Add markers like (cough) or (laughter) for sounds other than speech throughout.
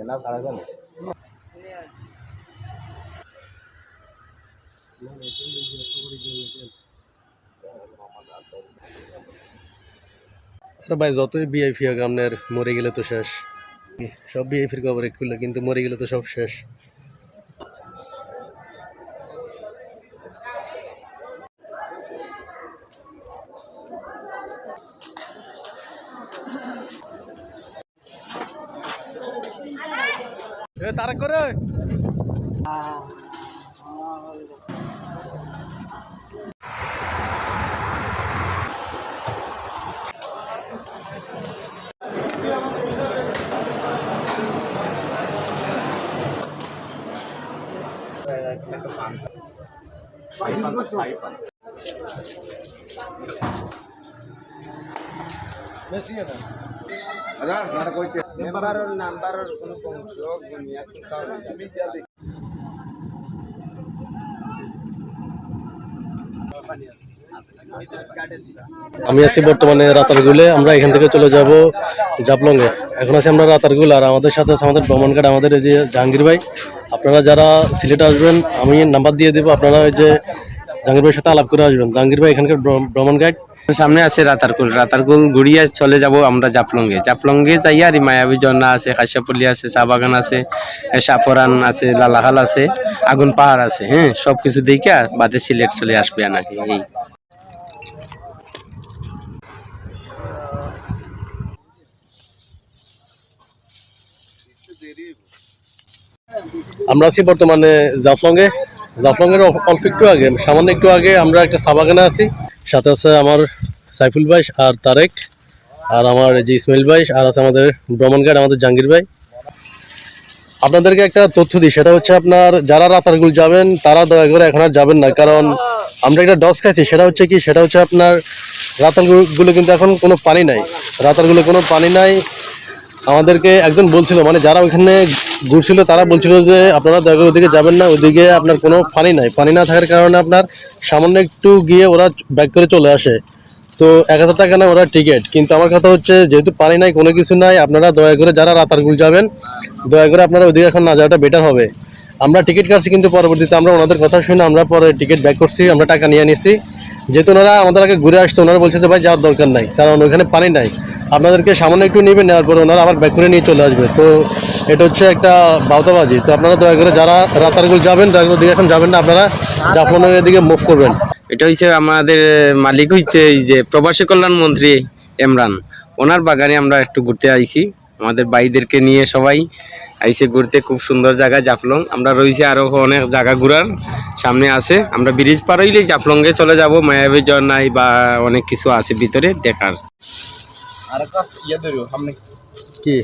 என்ன கழகம் Thank you. আরে ভাই, যতই বিআইপি হোক, আপনার মরে গেলে তো শেষ। সব বিআইপির খবরে খুললে কিন্তু মরে গেলে তো সব শেষ। তারা করে। নাম্বারের কোনো আমি আছি বর্তমানে রাতারগুলে আমরা এখান থেকে চলে যাব জাপলংয়ে এখন আছি আমরা রাতারগুল আর আমাদের সাথে আছে আমাদের ভ্রমণ গাইড আমাদের এই যে জাহাঙ্গীর ভাই। আপনারা যারা সিলেট আসবেন, আমি নাম্বার দিয়ে দেবো। আপনারা ওই যে জাহাঙ্গীর ভাইয়ের সাথে আলাপ করে আসবেন। জাহাঙ্গীর ভাই, এখানকার ভ্রমণ গাইড সামনে আছে রাতারকুল। রাতারকুল ঘুরিয়ে চলে যাব আমরা জাপলঙ্গে জাপলঙ্গে যাই আর মায়াবী ঝর্ণা আছে খাসিয়াপল্লি আছে, চা বাগান আছে সাপরান আছে, লালাহাল আছে, আগুন পাহাড় আছে হ্যাঁ? সব কিছু দেখে বাদে সিলেট চলে আসবে নাকি এই। আমরা আছি বর্তমানে জাফলংয়ে। জাফলংয়ের অল্প একটু আগে, সামান্য একটু আগে আমরা একটা চা বাগানে আছি। সাথে আছে আমার সাইফুল ভাই আর তারেক, আর আমার যে ইসমাইল ভাই, আর আছে আমাদের ভ্রমণ গাইড আমাদের জাহাঙ্গীর ভাই। আপনাদেরকে একটা তথ্য দিই, সেটা হচ্ছে আপনার যারা রাতারগুল যাবেন, তারা দয়া করে এখন আর যাবেন না, কারণ আমরা একটা ডস খাইছি, সেটা হচ্ছে কি, সেটা হচ্ছে আপনার রাতারগুলো কিন্তু এখন কোনো পানি নাই। রাতারগুলো কোনো পানি নাই। আমাদেরকে একজন বলছিল মানে যারা ওইখানে ঘুরছিল তারা বলছিল যে আপনারা দয়া করে ওদিকে যাবেন না, ওদিকে আপনার কোনো পানি নাই। পানি না থাকার কারণে আপনার সামান্য একটু গিয়ে ওরা ব্যাক করে চলে আসে। তো এক হাজার টাকা না ওরা টিকিট। কিন্তু আমার কথা হচ্ছে, যেহেতু পানি নাই, কোনো কিছু নাই, আপনারা দয়া করে যারা রাতারগুল যাবেন, দয়া করে আপনারা ওদিকে এখন না যাওয়াটা বেটার হবে। আমরা টিকিট কাটছি, কিন্তু পরবর্তীতে আমরা ওনাদের কথা শুনে আমরা পরে টিকিট ব্যাক করছি, আমরা টাকা নিয়ে নিছি। যেহেতু ওনারা আমাদের আগে ঘুরে আসতো ওনারা বলছে যে, ভাই, যাওয়ার দরকার নাই, কারণ ওখানে পানি নাই। আপনাদেরকে সামান্য একটু নেবেন, নেওয়ার পরে ওনারা আবার ব্যাক করে নিয়ে চলে আসবে। তো এটা হচ্ছে একটা বাউতাবাজি তো আপনারা দয়া করে যারা রাতারগুল যাবেন দয়া করে এখন যাবেন না আপনারা জাফলনের দিকে মুভ করবেন। এটা হচ্ছে আমাদের মালিক হচ্ছে এই যে প্রবাসী কল্যাণ মন্ত্রী ইমরান। ওনার বাগানে আমরা একটু ঘুরতে আইছি। আমাদের ভাইদেরকে নিয়ে সবাই আইসে ঘুরতে খুব সুন্দর জায়গা জাফলং। আমরা রয়েছে আরও অনেক জায়গা ঘুরার সামনে আছে। আমরা ব্রিজ পার হইলেই জাফলংয়ে চলে যাব। মায়াবী ঝর্ণায় বা অনেক কিছু আছে ভিতরে দেখার। কি?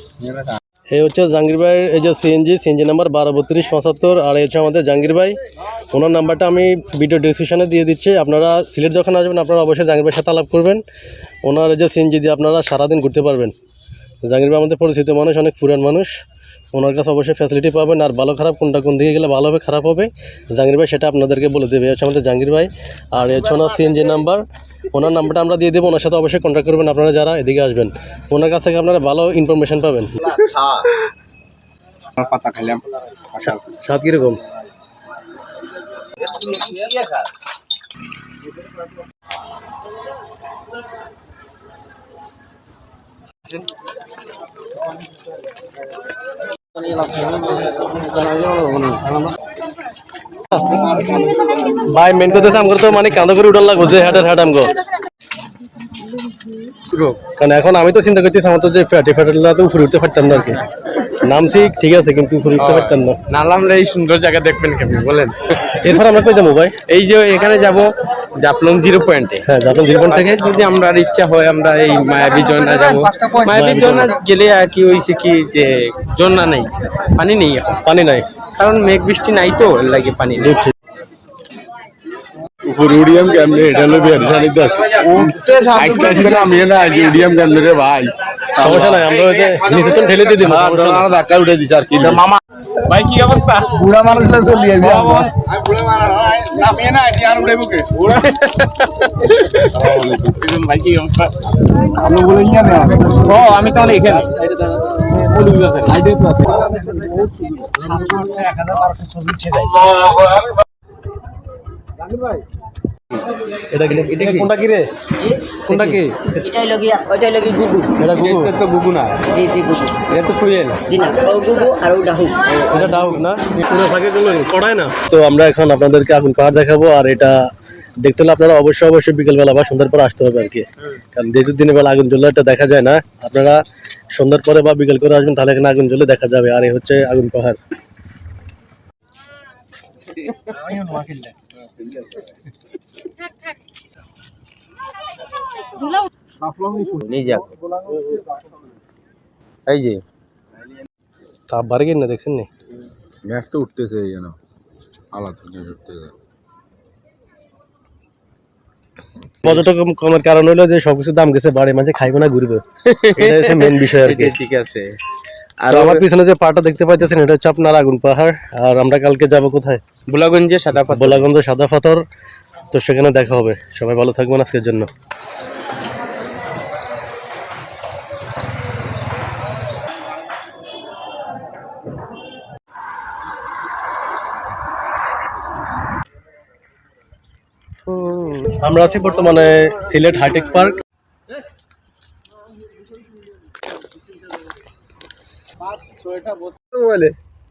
এই হচ্ছে জাহাঙ্গীর ভাইয়ের এই যে সিএনজি সিএনজি নাম্বার বারো বত্রিশ, পঁচাত্তর, আর এই হচ্ছে আমাদের জাহাঙ্গীর ভাই। ওনার নাম্বারটা আমি ভিডিও ডিসক্রিপশনে দিয়ে দিচ্ছি। আপনারা সিলেট যখন আসবেন, আপনারা অবশ্যই জাহাঙ্গীর ভাইয়ের সাথে আলাপ করবেন। ওনার এই যে সিএনজি দিয়ে আপনারা সারাদিন ঘুরতে পারবেন। জাহাঙ্গীর ভাই আমাদের পরিচিত মানুষ, অনেক পুরান মানুষ। ওনার কাছে অবশ্যই ফ্যাসিলিটি পাবেন। আর ভালো খারাপ কোনটা কোন দিকে গেলে ভালো হবে, খারাপ হবে, জাহাঙ্গীর ভাই সেটা আপনাদেরকে বলে দেবে। হচ্ছে আমাদের জাহাঙ্গীর ভাই। আর হচ্ছে ওনার সিএনজি নাম্বার ওনার নাম্বারটা আমরা দিয়ে দেবো। ওনার সাথে অবশ্যই কন্ট্যাক্ট করবেন আপনারা যারা এদিকে আসবেন। ওনার কাছ থেকে আপনারা ভালো ইনফরমেশন পাবেন। পাতা খাইলাম। স্বাদ কীরকম? ভাই মেন কথা আমগো তো মানে কান্দা করে উঠান লাগবো যে হ্যাটার হ্যাট আমগো। কারণ এখন আমি তো চিন্তা করতেছি আমার তো যে ফ্যাটি ফ্যাটার তো উপরে উঠতে পারতাম না আর কি। নামছি ঠিক আছে কিন্তু উপরে উঠতে পারতাম না। নালামলে এই সুন্দর জায়গা দেখবেন কেমন বলেন। এরপর আমরা কই যাব ভাই? এই যে এখানে যাব জাফলং জিরো পয়েন্টে। হ্যাঁ যাবেন জীবন থেকে। যদি আমরা ইচ্ছা হয় আমরা এই মায়াবী ঝর্ণা যাব। মায়াবী ঝর্ণা গেলে আর কি হয়েছে কি যে ঝর্ণা নেই পানি নেই এখন। পানি নাই। কারণ মেঘ বৃষ্টি নাই তো লাগে পানি নেই। উপরে উডিয়াম কেমনে এটা হলো বিহারি শাড়িতে আছে আস্তে আস্তে নামিয়ে না আজ উডিয়াম কেমনে রে ভাই। সমস্যা নাই আমরা ওই যে নিচে তো ঠেলে দিয়ে দিবো আর ধাক্কা উঠে দিছে আর কি। মামা। ভাই কি অবস্থা? বুড়া মানুষরা চলিয়ে যায়। ভাই কি অবস্থা? আমি বলে না ও আমি তো এখানে। এটা কি? এটা কোনটা কি রে? কোনটা কি? এটাই লগিয়া ওইটাই লগি গুগু। এটা গুগু? এটা তো গুগু না। জি জি গুগু। এটা তো কুইল জি না ও গুগু আর ও ডাহু। এটা ডাউট না? পুরো ফাঁকে গুলো কড়াই না। তো আমরা এখন আপনাদেরকে আগুন পাহাড় দেখাবো আর এটা দেখতে হলে আপনারা অবশ্যই অবশ্যই বিকেলবেলা বা সন্ধ্যার পর আসতে হবে আর কি। কারণ যেহেতু দিনের বেলা আগুন জ্বললে এটা দেখা যায় না আপনারা সন্ধ্যার পরে বা বিকেল করে আসবেন তাহলে এখানে আগুন জ্বলে দেখা যাবে আর এই হচ্ছে আগুন পাহাড়। নিজে এই যে। তাপ বাড়ে গেন দেখছেন নি? গ্যাস তো উঠতেছে যেন। আলাদা গ্যাস উঠতেছে। পর্যটক কমের কারণ হলো যে সবকিছুর দাম গেছে বাড়ে মাঝে খাইবো না ঘুরবে। (laughs) এটা মেন বিষয় আর কি। ঠিক আছে। আর আমার পিছনে যে পাহাড়টা দেখতে পাইতেছেন এটা হচ্ছে আপনার আগুন পাহাড়। আর আমরা কালকে যাব কোথায়? বুলাগঞ্জে সাদা বোলাগঞ্জ সাদা পাথর। তো সেখানে দেখা হবে। সবাই ভালো থাকবেন আজকের জন্য। আমরা আছি বর্তমানে সিলেট হাইটেক পার্ক।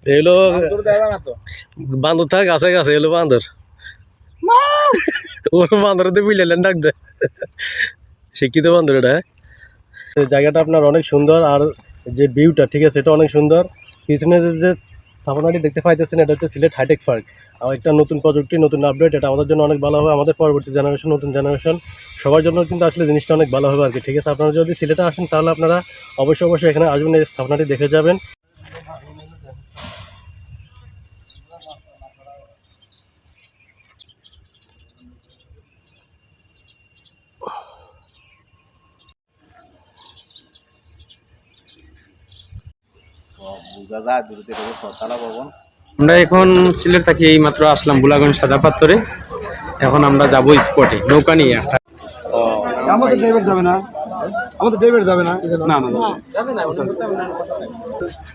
এগুলো বান্দর থাক গাছে গাছে এলো বান্দর। ওর বান্দরতে বুঝলেন ডাক দে। শিক্ষিত বান্দর এটা হ্যাঁ? জায়গাটা আপনার অনেক সুন্দর আর যে ভিউটা ঠিক আছে এটা অনেক সুন্দর। পিছনে যে- যে স্থাপনাটি দেখতে পাইতেছেন এটা হচ্ছে সিলেট হাইটেক পার্ক। আর একটা নতুন প্রযুক্তি নতুন আপডেট এটা আমাদের জন্য অনেক ভালো হবে। আমাদের পরবর্তী জেনারেশন নতুন জেনারেশন সবার জন্য কিন্তু আসলে জিনিসটা অনেক ভালো হবে আর কি ঠিক আছে? আপনারা যদি সিলেটে আসেন তাহলে আপনারা অবশ্যই অবশ্যই এখানে আসবেন এই স্থাপনাটি দেখে যাবেন। আমরা এখন সিলেট থেকে এই মাত্র আসলাম বুলাগঞ্জ সাদা পাথরে এখন আমরা যাব স্পটে নৌকা নিয়ে। একটা আমাদের ড্রাইভার যাবে না। আমাদের ড্রাইভার যাবে না। না না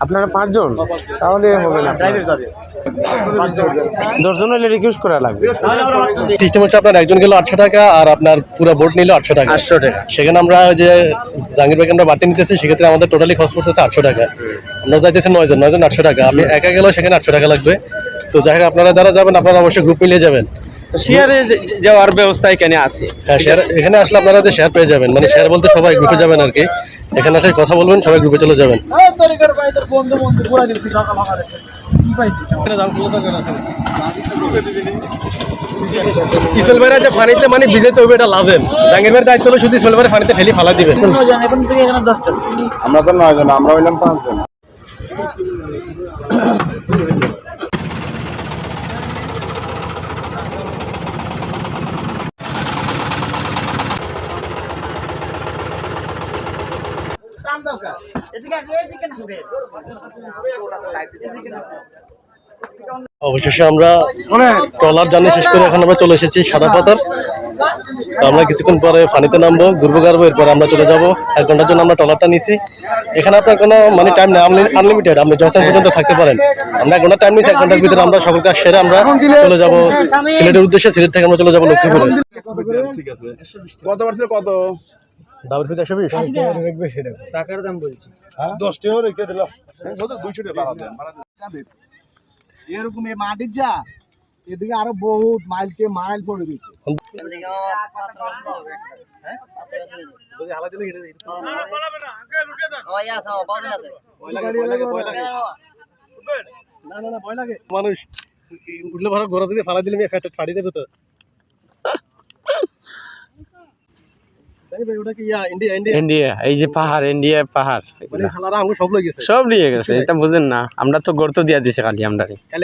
আপনারা পাঁচজন? তাহলে হবে না। দশজন হলে রিকোয়েস্ট করা লাগবে। সিস্টেম হচ্ছে আপনার একজন গেল আটশো টাকা আর আপনার পুরো বোট নিল আটশো টাকা। আটশো টাকা। সেখানে আমরা ওই যে জাহাঙ্গীর ভাইকে আমরা বাড়তি নিতেছি সেক্ষেত্রে আমাদের টোটালি খরচ পড়তেছে আটশো টাকা। আমরা যাইতেছি নয়জন নয়জন আটশো টাকা। আমি একা গেলেও সেখানে আটশো টাকা লাগবে। তো যাই হোক আপনারা যারা যাবেন আপনারা অবশ্যই গ্রুপ মিলিয়ে যাবেন। শেয়ারে যাওয়ার ব্যবস্থা এখানে আছে। হ্যাঁ শেয়ার এখানে আসলে আপনারা যে শেয়ার পেয়ে যাবেন মানে শেয়ার বলতে সবাই গ্রুপে যাবেন আর কি। এখানে আসলে কথা বলবেন সবাই গ্রুপে চলে যাবেন। ইসল ভাইরা যে পানিতে মানে ভিজেতে হবে এটা ভাইয়ের দায়িত্ব হলো শুধু ইসল ভাইয়ের পানিতে ফেলি ফালা দিবেন আমরা তো নয় জন আমরা হইলাম পাঁচজন। অবশেষে আমরা ট্রলার জার্নি শেষ করে এখন আমরা চলে এসেছি সাদা পাতার। আমরা কিছুক্ষণ পরে পানিতে নামবো, ঘুরবো, গাড়বো, এরপর আমরা চলে যাব। এক ঘণ্টার জন্য আমরা ট্রলারটা নিছি এখানে আপনার কোনো মানে টাইম নেই আনলিমিটেড আপনি যত পর্যন্ত থাকতে পারেন। আমরা এক ঘণ্টা টাইম নিচ্ছি এক ঘণ্টার ভিতরে আমরা সকল কাজ সেরে আমরা চলে যাব। সিলেটের উদ্দেশ্যে সিলেট থেকে আমরা চলে যাব লক্ষ্মীপুরে। কত? কত ডাবল একশো বিশ? টাকার দাম বলছি। দশ টাকা রেখে দিলাম দুইশো টাকা এরকম এই মাটির যা এদিকে আরও বহুত মাইল কে মাইল পড়ে দিচ্ছে মানুষ উঠলে ভালো ঘোরা দিলে ফালা দিলে ফাড়ি দেবে তো ওটা কি ইয়া ইন্ডিয়া ইন্ডিয়া ইন্ডিয়া এই যে পাহাড় ইন্ডিয়া পাহাড় সব গেছে? নিয়ে গেছে এটা বুঝেন না আমরা তো গর্ত দিয়া দিছে খালি আমরা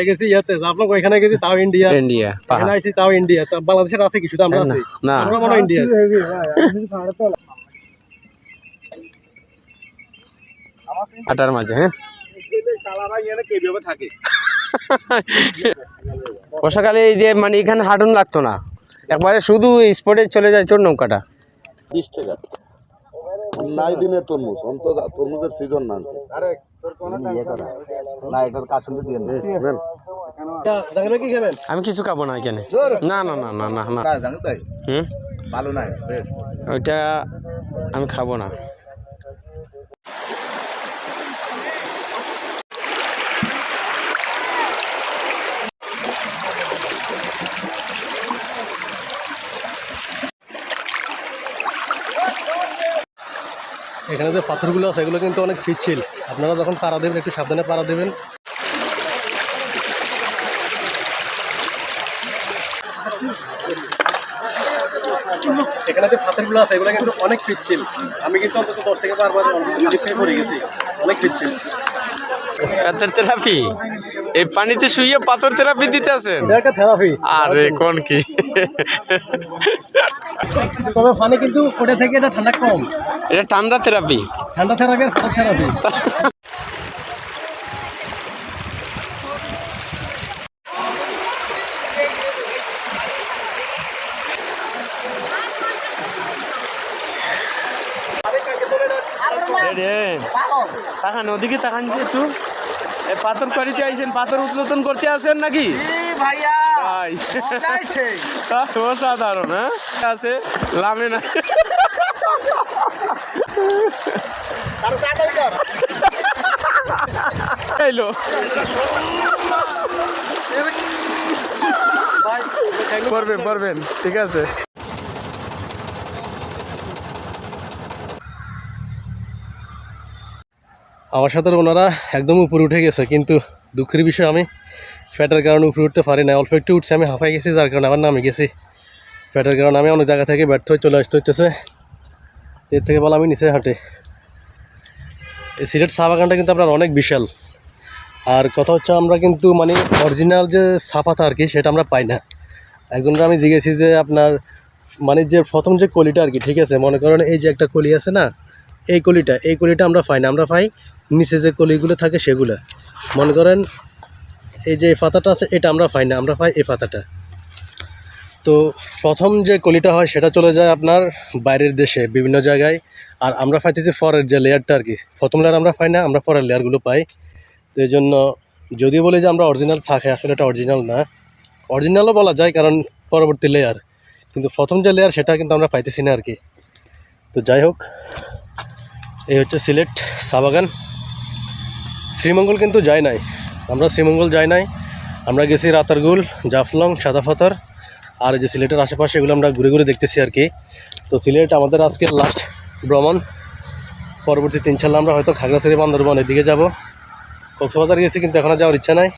গেছি ইয়াতে? জাফলং ওইখানে গেছি তাও ইন্ডিয়া ইন্ডিয়া পাহাড় আইছি তাও ইন্ডিয়া বাংলাদেশের আছে কিছু আমরা আছি। না। আমরা মনে ইন্ডিয়া আটার মাঝে হ্যাঁ? বর্ষাকালে এই যে মানে এখানে হাঁটুন লাগতো না। একবারে শুধু স্পটে চলে যায় তোর নৌকাটা। বিশ টাকা। নাই দিনে তরমুজ অন্তত তরমুজের সিজন না আরে তোর না এটা কাশুন দিয়ে নেন। জানেন কি খাবেন? আমি কিছু খাব না এখানে। না না না না না না। ভালো নাই ওইটা আমি খাব না। এখানে যে পাথরগুলো আছে এগুলো কিন্তু অনেক পিচ্ছিল আপনারা যখন পাড়া দেবেন একটু সাবধানে পাড়া দেবেন। এখানে যে পাথরগুলো আছে এগুলো কিন্তু অনেক আমি কিন্তু অন্তত দশ থেকে বারবার পড়ে গেছি। অনেক পিচ্ছিল পাথর থেরাপি এই পানিতে শুয়ে পাথর থেরাপি দিতে আছেন এটা একটা থেরাপি আরে কোন কি? তবে পানি কিন্তু ওটা থেকে এটা ঠান্ডা কম। এটা ঠান্ডা থেরাপি। ঠান্ডা থেরাপি আর পাথর থেরাপি। তাকান ওদিকে তাকান যে একটু। পাথর করিতে আইছেন পাথর উৎলোতন করতে আসেন নাকি? ভাইয়া। অসাধারণ হ্যাঁ? আছে লামে না। করবেন ঠিক আছে। আমার সাথে ওনারা একদম উপরে উঠে গেছে কিন্তু দুঃখের বিষয় আমি ফ্যাটের কারণে উপরে উঠতে পারি না অল্প একটু উঠছে আমি হাঁপাই গেছি যার কারণে আবার নামে গেছি। ফ্যাটের কারণে আমি অনেক জায়গা থেকে ব্যর্থ হয়ে চলে আসতে হইতেছে। এর থেকে বলা আমি নিচে হাঁটে। এই সিলেট চা বাগানটা কিন্তু আপনার অনেক বিশাল। আর কথা হচ্ছে আমরা কিন্তু মানে অরিজিনাল যে পাতা আর কি, সেটা আমরা পাই না। একজনকে আমি জিজ্ঞেছি যে আপনার মানে যে প্রথম যে কলিটা আর কি, ঠিক আছে? মনে করেন এই যে একটা কলি আছে না, এই কলিটা এই কলিটা আমরা পাই না। আমরা পাই নিচে যে কলিগুলো থাকে সেগুলো। মনে করেন এই যে এই পাতাটা আছে, এটা আমরা পাই না। আমরা পাই এই পাতাটা। তো প্রথম যে কলিটা হয় সেটা চলে যায় আপনার বাইরের দেশে, বিভিন্ন জায়গায়। আর আমরা পাইতেছি পরের যে লেয়ারটা আর কি। প্রথম লেয়ার আমরা পাই না, আমরা পরের লেয়ারগুলো পাই। তো এই জন্য যদি বলি যে আমরা অরিজিনাল থাকে আসলে এটা অরিজিনাল না। অরিজিনালও বলা যায় কারণ পরবর্তী লেয়ার কিন্তু প্রথম যে লেয়ার সেটা কিন্তু আমরা পাইতেছি না আর কি। তো যাই হোক, এই হচ্ছে সিলেট চা বাগান। শ্রীমঙ্গল কিন্তু যাই নাই। আমরা শ্রীমঙ্গল যাই নাই। আমরা গেছি রাতারগুল, জাফলং সাদাফতর আর যে সিলেটের আশেপাশে এগুলো আমরা ঘুরে ঘুরে দেখতেছি আর কি। তো সিলেট আমাদের আজকের লাস্ট ভ্রমণ। পরবর্তীতে ইনশাল্লাহ আমরা হয়তো খাগড়াছড়ি, বান্দরবন এদিকে যাব। কক্সবাজার গেছি কিন্তু এখনও যাওয়ার ইচ্ছা নাই।